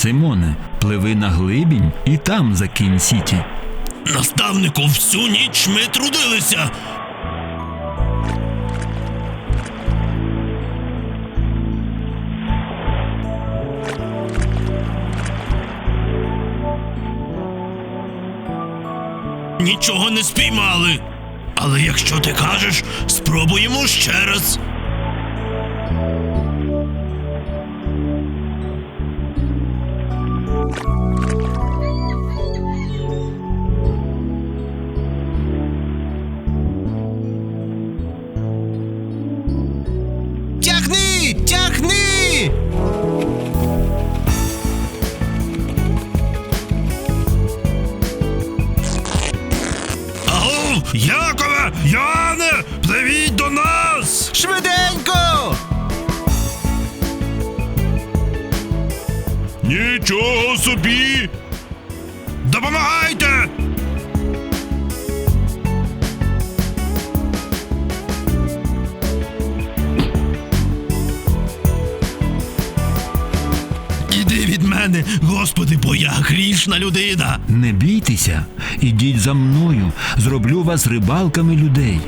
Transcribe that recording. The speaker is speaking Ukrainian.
Симоне, пливи на глибінь і там закинь сіті. Наставнику, всю ніч ми трудилися. Нічого не спіймали. Але якщо ти кажеш, спробуємо ще раз. Яне, пливіть до нас! Швиденько! Нічого собі! Допомагайте! Іди від мене, Господи, бо я грішна людина. Не бійтеся, ідіть за мною, зроблю вас рибалками людей.